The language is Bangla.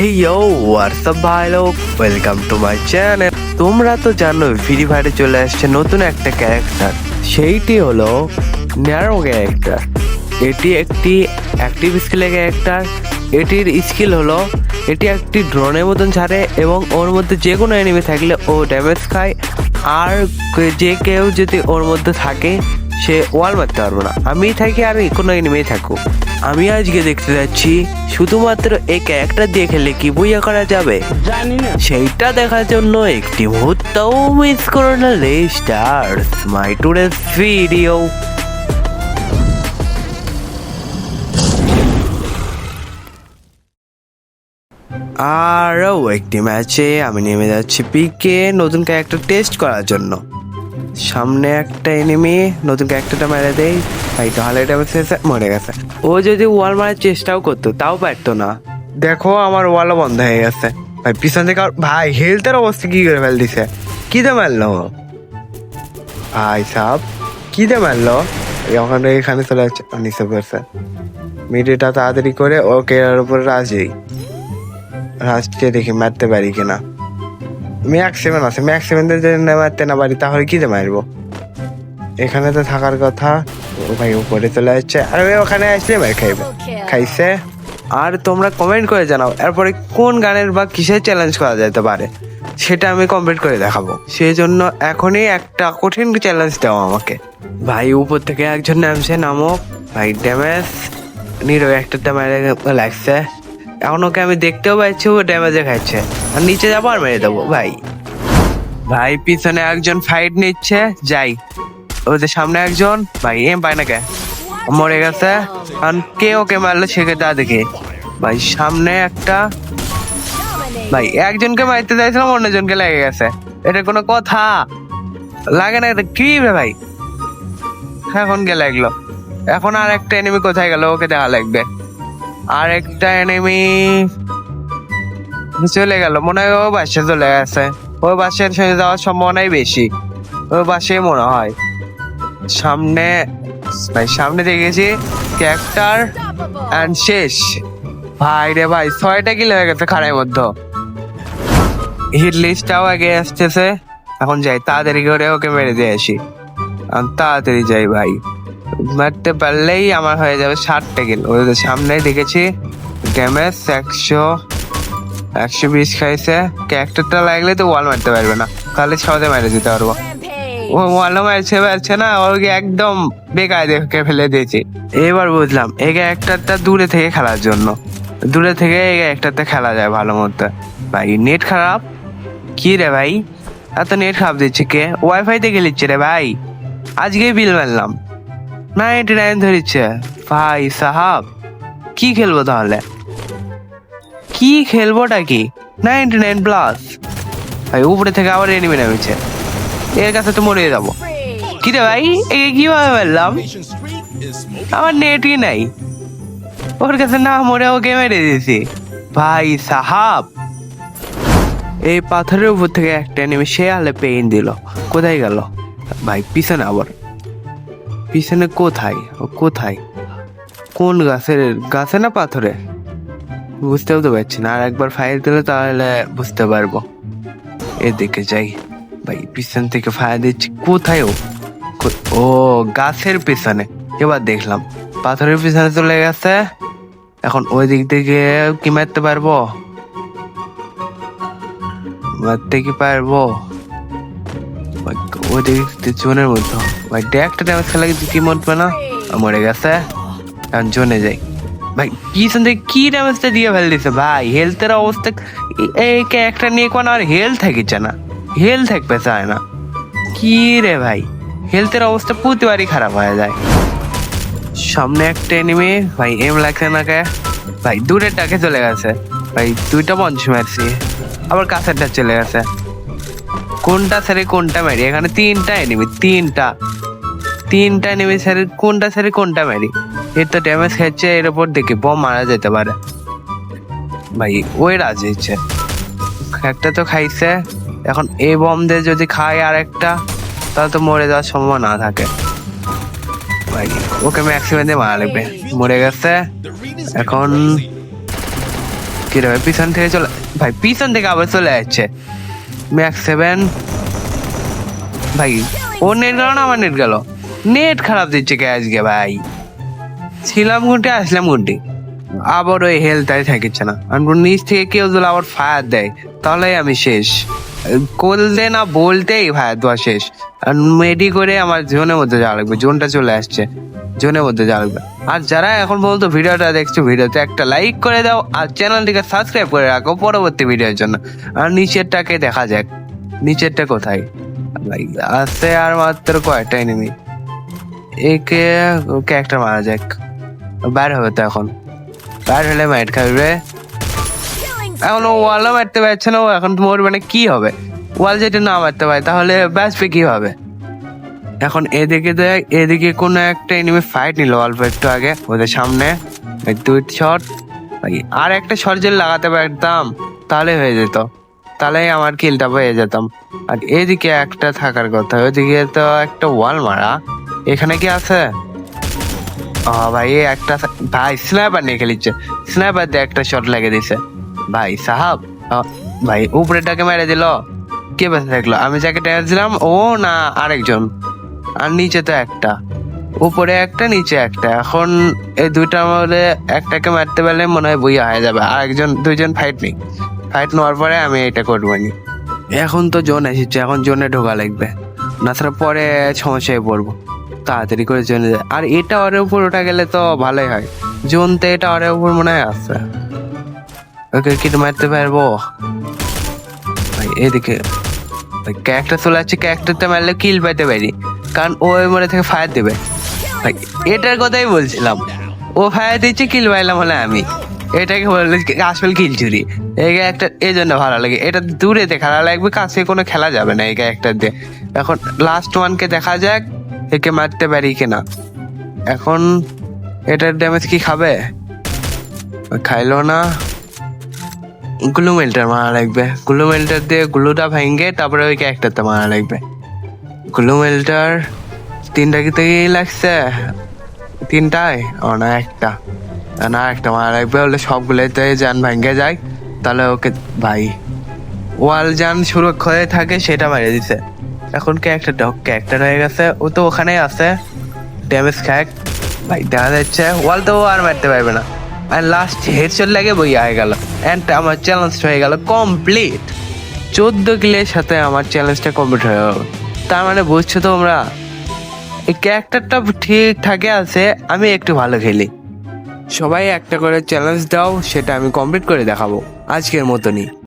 হোয়াটসঅ্যাপ ভাই লোক ওয়েলকাম টু তোমরা তো জানো ফ্রি ফায়ারে চলে আসছে নতুন একটা ক্যারেক্টার সেইটি হলো ন্যারো ক্যারেক্টার এটি একটি অ্যাক্টিভ স্কিলের ক্যারেক্টার এটির স্কিল হলো, এটি একটি ড্রোনের মতন ছাড়ে এবং ওর মধ্যে যে কোনো এনিমি থাকলে ও ড্যামেজ খায়। আর যে কেউ যদি ওর মধ্যে থাকে, সে ওয়াল মারতে পারব না। আমি থাকি আর কোনো এনিমি থাকুক। আমি আজকে দেখতে যাচ্ছি শুধুমাত্র এই ক্যারেক্টার দিয়ে খেলে কি বইয়া করা যাবে? জানি না। সেইটা দেখার জন্য একটি মুহূর্তও মিস করো না স্টার্স মাই টুডেস ভিডিও আরও একটি ম্যাচে আমি নেমে যাচ্ছি পিকে নতুন ক্যারেক্টার টেস্ট করার জন্য। সামনে একটা এনিমি নতুন ক্যারেক্টারটা মেরে দেই। ভাই তাহলে এটা শেষে মরে গেছে। ও যদি ওয়াল মারার চেষ্টাও করতো, তাও পারতো না। দেখো আমার ওয়ালও বন্ধ হয়ে গেছে। ভাই পিছন থেকে ভাই হেলথের অবস্থা কি করে ফেল দিছে কি দে মারলো? ভাই সাহ কি দে মারলো? যখন এখানে চলে যাচ্ছে নিচে পড়ছে। মিডিটা তাড়াতাড়ি করে ওকে এর উপরে রাজেই রাজকে দেখি মারতে পারি কিনা। ম্যাক্স সেভেন আছে। ম্যাক্স সেভেন যদি না মারতে না পারি, তাহলে কি মারবো? এখানে তো থাকার কথা। ভাই, উপরে চলে যাচ্ছে আরে ওখানে আসলে ভাই খাইবে। খাইছে। আর তোমরা কমেন্ট করে জানাও, এরপরে কোন গানের বা কিসের চ্যালেঞ্জ করা যেতে পারে? সেটা আমি কমপ্লিট করে দেখাবো। সেই জন্য এখনই একটা কঠিন চ্যালেঞ্জ দাও আমাকে। ভাই, উপর থেকে একজন নামছে, নামক। ভাই ড্যামেজ নিরো একটা ড্যামেজ লাগছে। এখন ওকে আমি দেখতেও পাচ্ছি, ও ড্যামেজে খাচ্ছে। আর নিচে যাব আর মেরে দেবো, ভাই। ভাই, পিছনে একজন ফাইট নিচ্ছে, যাই। ওদের সামনে একজন, ভাই এম পায় না কে মরে গেছে। আর কে ওকে মারলো সেকে তা দেখে। ভাই, সামনে একটা ভাই, একজনকে মারতে চাইছিলাম, অন্যজনকে লেগে গেছে। এটা কোনো কথা। লাগে না এটা কি ভাই? এখন কে লাগল? এখন আর একটা এনিমি কোথায় গেল? ওকে দেখা লাগবে। আর একটা এনিমি চলে গেল। মনে হয় ও বাসে চলে গেছে। ওই সঙ্গে যাওয়ার সম্ভাবনাই বেশি। ওই বাসে মনে হয়। সামনে, ভাই, সামনে দেখেছি ক্যারেক্টার অ্যান্ড শেষ। ভাই রে ভাই, ছয়টা কিলো হয়ে গেছে খাড়াই মধ্যে। হিট লিস্টটাও আগে আসতেছে। এখন যাই, তাড়াতাড়ি করে ওকে মেরে দিয়ে আসি। তাড়াতাড়ি যাই ভাই। মারতে পারলেই আমার হয়ে যাবে ষাটটা কিল ওদের সামনে দেখেছি ড্যামেজ একশো একশো বিশ খাইছে। ক্যারেক্টারটা লাগলে তো ওয়াল মারতে পারবে না। তাহলে সহজে মেরে দিতে পারব। ও ওয়ালও মারছে পারছে না, ওকে একদম বেকায় দেখে ফেলে দিয়েছি। এবার বুঝলাম, এই ক্যারেক্টারটা দূরে থেকে খেলার জন্য। দূরে থেকে এই ক্যারেক্টারটা খেলা যায় ভালো মতো। ভাই, নেট খারাপ? কি রে ভাই? এত নেট খারাপ দিচ্ছে কে? ওয়াইফাই থেকে নিচ্ছে রে ভাই। আজকে বিল মারলাম। নাইনটি নাইন ধরিচ্ছে ভাই, সাহাব, কি খেলব তাহলে? কি খেলবোটা কি? নাইনটি নাইন প্লাস ভাই, উপরে থেকে আবার এনিমি নামিছে। এর কাছে তো মরে যাব। কি রে ভাই, একে কীভাবে মারলাম আমার নেটই নাই। ওর কাছে না মরে ওকে মেরে দিয়েছি। ভাই, সাহাব, এই পাথরের উপর থেকে একটা নেমে সে আলে পেইন দিল। কোথায় গেল? ভাই, পিছনে আবার। পিছনে কোথায়? ও কোথায়? কোন গাছের, গাছে না পাথরে? বুঝতেও তো পারছি না, আর একবার ফায়ার দিলে তাহলে বুঝতে পারব। এদিকে যাই। ভাই, পিছন থেকে ফায়ার দিচ্ছি। কোথায় ও? ও গাছের পিছনে। এবার দেখলাম, পাথরের পিছনে চলে গেছে। এখন ওই দিক থেকে কি মারতে পারব? মারতে কি পারব? ওই জোনের মধ্যে। ভাই একটা ড্যামেজ খেলা কিন্তু কি মরবে না? মরে গেছে। এখন জোনে যাই। ভাই পিছন থেকে কি ড্যামেজটা দিয়ে ফেল দিছে ভাই হেলথের অবস্থা এই একটা নিয়ে কোনো আর হেলথ থাকিছে না। হেলথ থাকবে, চায় না। কি রে ভাই? হেলথের অবস্থা প্রতিবারই খারাপ হয়ে যায়। সামনে একটা এনিমি ভাই এম লাগছে না কে ভাই দূরের ডাকে চলে গেছে। ভাই, দুইটা পঞ্চ মারছি। আবার কাছেরটা চলে গেছে। কোনটা ছেড়ে কোনটা মারি? এখানে তিনটা এনিমি তিনটা। তিনটা এনিমি ছেড়ে কোনটা ছেড়ে কোনটা মারি? এর তো ড্যামেজ খাচ্ছে এর উপর দেখি বম মারা যেতে পারে। ভাই ওই রাজি হচ্ছে। একটা তো খাইছে। এখন এই বম দিয়ে যদি খাই আর একটা তাহলে তো মরে যাওয়ার সম্ভাবনা থাকে। ভাই, ওকে ম্যাক্সিমাম দিয়ে মারা লাগবে। মরে গেছে। এখন কি রে পিছন থেকে চলে ভাই, পিছন থেকে আবার চলে যাচ্ছে ম্যাক্স সেভেন ভাই, ও নেট গেল না, আমার নেট গেল? নেট খারাপ দিচ্ছে কে আজকে, ভাই? ছিলাম গুনটে আসলাম গুনটি আবার ওই হেলথটাই থাকিচ্ছে না। আর নিচ থেকে কেউ যদি আবার ফায়ার দেয় তাহলে আমি শেষ। করলে না, বলতেই ফায়ার দেওয়া শেষ। আর মেডি করে আমার জোনের মধ্যে যাওয়া লাগবে, জোনটা চলে আসছে। জোনের মধ্যে যাওয়া লাগবে। আর যারা এখন পর্যন্ত ভিডিওটা দেখছ, ভিডিওতে একটা লাইক করে দাও আর চ্যানেলটিকে সাবস্ক্রাইব করে রাখো পরবর্তী ভিডিওর জন্য। আর নিচেরটাকে দেখা যাক, নিচেরটা কোথায়? আছে আর মাত্র কয়েকটা এনিমি একে ওকে একটা মারা যাক। বাইর হবে তো এখন। বাইর হলে মাইট খাবি রে। এখন ও ওয়ালও মারতে পারছে না, ও এখন মরবে মানে কি হবে? ওয়াল যদি না মারতে পারে, তাহলে বাঁচবে কি হবে এখন এদিকে দেখ, এদিকে কোনো একটা এনিমি ফাইট নিল অল্প একটু আগে। ওদের সামনে। দুই শট আর একটা শট যদি লাগাতে পারতাম, তাহলে হয়ে যেত। তাহলে আমার কিলটা পেয়ে যেতাম। আর এদিকে একটা থাকার কথা ওইদিকে তো একটা ওয়াল মারা। এখানে কি আছে? ও ভাই একটা ভাই স্নাইপার নিয়ে খেলিচ্ছে। স্নাইপার দিয়ে একটা শট লাগিয়ে দিছে। ভাই, সাহাব ভাই উপরেটাকে মেরে দিল। কে বেঁচে থাকল? আমি যাকে ট্যাচ দিলাম, ও না আরেকজন। আর নিচে তো একটা। উপরে একটা, নিচে একটা। এখন এই দুইটার মধ্যে একটাকে মারতে পারলে মনে হয় বইয়া হয়ে যাবে। আর একজন, দুইজন ফাইট নেই। ফাইট নেওয়ার পরে আমি এটা করব নি। এখন তো জোন এসেছে, এখন জোনে ঢোকা লাগবে। না ছাড়া পরে সমস্যায় পড়ব। তাড়াতাড়ি করে জোনে আর এটা ওর উপর ওটা গেলে তো ভালোই হয়। জোনতে এটা ওর উপর মনে হয় আছে। ওকে কি মারতে পারব? এদিকে। ক্যারেক্টার চলে যাচ্ছে ক্যারেক্টারটা মারলে কিল পাইতে পারি। কারণ ও মনে থেকে ফায়ার দেবে। এটার কথাই বলছিলাম। ও ফায়ার দিচ্ছে কিল পাইলাম হলে আমি। এটাকে বললে কি- আসল কিল চুরি। এই একটা এই জন্য ভালো লাগে। এটা দূরে দেখা লাগবে, কাছে কোনো খেলা যাবে না এই একটা দিয়ে। এখন লাস্ট ওয়ানকে দেখা যাক, একে মারতে পারি কিনা। এখন এটার ড্যামেজ কি খাবে? খাইলো না। গ্লু মেল্টার মারা লাগবে। গ্লু মেল্টার দিয়ে গ্লুটা ভেঙে তারপরে ওই ক্যারেক্টারটা মারা লাগবে। গ্লু মেল্টার তিনটা কি থেকেই লাগছে? তিনটায়? ও, না, একটা। না, একটা মারা লাগবে হলে সবগুলোতে যান ভেঙে যায়। তাহলে ওকে, ভাই, ওয়াল যান সুরক্ষা হয়ে থাকে, সেটা মেরে দিছে। এখন ক্যারেক্টার ডক ক্যারেক্টার হয়ে গেছে? ও তো ওখানেই আছে। ড্যামেজ খায়। ভাই, দেখা যাচ্ছে, ওয়াল তো আর মারতে পারবে না। আর লাস্ট হেডশট লাগে বই হয়ে গেল। অ্যান্ড আমার চ্যালেঞ্জ হয়ে গেল কমপ্লিট চোদ্দ কিলের সাথে আমার চ্যালেঞ্জটা কমপ্লিট হয়ে গেল। তার মানে বুঝছ তোমরা? এই ক্যারেক্টারটা ঠিকঠাকই আছে, আমি একটু ভালো খেলি। সবাই একটা করে চ্যালেঞ্জ দাও, সেটা আমি কমপ্লিট করে দেখাবো। আজকের মতনই।